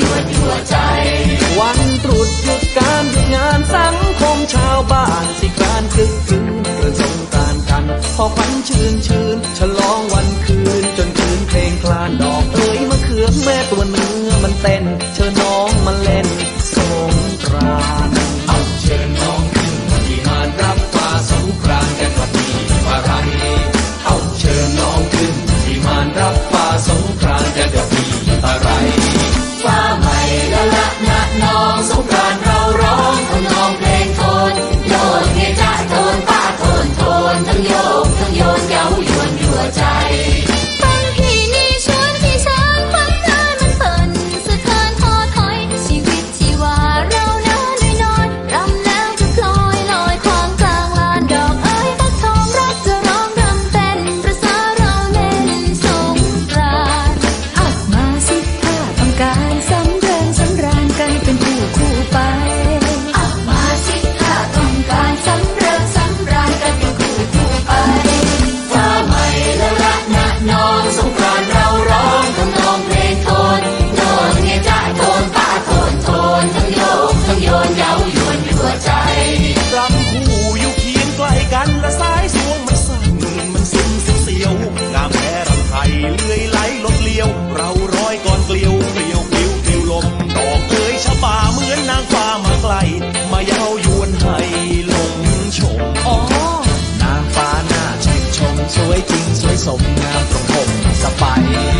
ยั่วยั่วใจ วันตรุษหยุดการหยุดงานสังคมชาวบ้านสิการคึกคืนเกินสงการกัน พอควันชื่นชื่นฉลองวันคืนจนคืนเพลงคลานดอกเอ๋ยมะเขือแม่ตัวเนื้อมันเต้นเชิญน้อง ทั้งโยกทั้งโยนเย้ายวนยั่วใจ สวยสมงามตรงผมสบาย